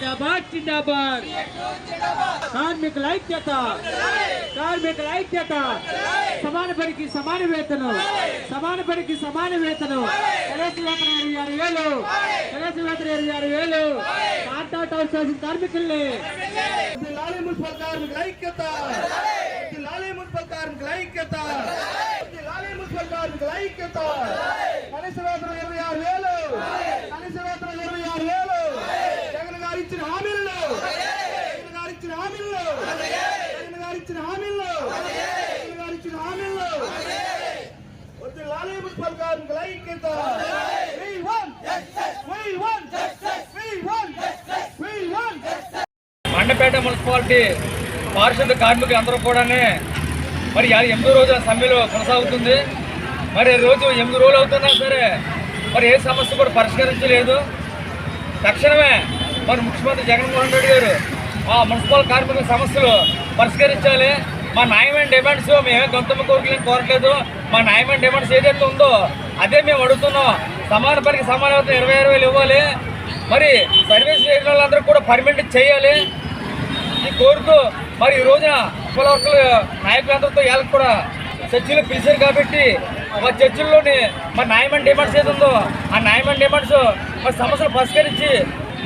జిందాబాద్ జిందాబాద్. కార్మికుల ఐక్యత కార్మికుల ఐక్యత. సమాన పనికి సమాన వేతనం సమాన పనికి సమాన వేతనం. కనీస వేతనం ఇరవై ఆరు వేలు కనీస వేతనం ఇరవై ఆరు వేలు. కాంట్రాక్ట్ అవుట్ సోర్సింగ్ కార్మికుల్ని. లాలి మున్సిపల్ కార్మికుల ఐక్యత లాలి మున్సిపల్ కార్మికుల ఐక్యత లాలి మున్సిపల్ కార్మికుల ఐక్యత కనీస వేతనం ఇరవై ఆరు వేలు కనీస వేతనం ఇరవై ఆరు వేలు జగన్ గారు ఇచ్చిన హామీలను గారు ఇచ్చిన గారు ఇచ్చిన గారు ఇచ్చిన మున్సిపల్ కార్మికుల ఐక్యత. మండపేట మున్సిపాలిటీ పారిశుద్ధ కార్మికులు అందరూ కూడానే మరి ఎనిమిది రోజుల సమ్మెలో కొనసాగుతుంది. మరి రోజు ఎనిమిది రోజులు అవుతున్నా సరే మరి ఏ సమస్య కూడా పరిష్కరించలేదు. తక్షణమే మరి ముఖ్యమంత్రి జగన్మోహన్ రెడ్డి గారు మా మున్సిపల్ కార్మికుల సమస్యలు పరిష్కరించాలి. మా న్యాయమైన డిమాండ్స్ మేమే గొంతమ్మ కోరికలను కోరట్లేదు. మా న్యాయమైన డిమాండ్స్ ఏదైతే ఉందో అదే మేము అడుగుతున్నాం. సమాన పనికి సమాన ఇరవై ఇరవై ఆరు వేలు ఇవ్వాలి. మరి సర్వీస్ చేసిన వాళ్ళందరూ కూడా పర్మనెంట్ చేయాలి. ఈ కోరుతూ మరి ఈ రోజున కులవర్కుల నాయకులందరితో వీళ్ళకి కూడా చర్చలు పిలిచారు కాబట్టి మా చర్చల్లోని మరి న్యాయమైన డిమాండ్స్ ఏది ఉందో ఆ న్యాయమైన డిమాండ్స్ మరి సమస్యలు పరిష్కరించి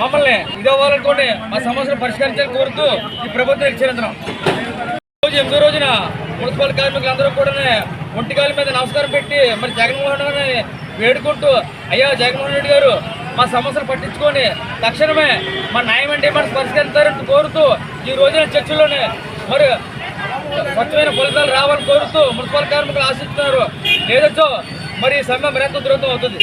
మమ్మల్ని ఇదవ్వాలనుకోండి మా సమస్యలు పరిష్కరించాలని కోరుతూ ఈ ప్రభుత్వం హెచ్చరించడం రోజు ఎనిమిదో రోజున మున్సిపల్ కార్మికులందరూ కూడా ఒంటికాల మీద నమస్కారం పెట్టి మరి జగన్మోహన్ రెడ్డిని వేడుకుంటూ అయ్యా జగన్మోహన్ రెడ్డి గారు మా సమస్యలు పట్టించుకొని తక్షణమే మా న్యాయం అంటే మనం పరిష్కరిస్తారని కోరుతూ ఈ రోజున చర్చలోనే మరి స్వచ్ఛమైన ఫలితాలు రావాలని కోరుతూ మున్సిపల్ కార్మికులు ఆశిస్తున్నారు. లేదచ్చో మరి ఈ సమ్మె మరింత దూరం అవుతుంది.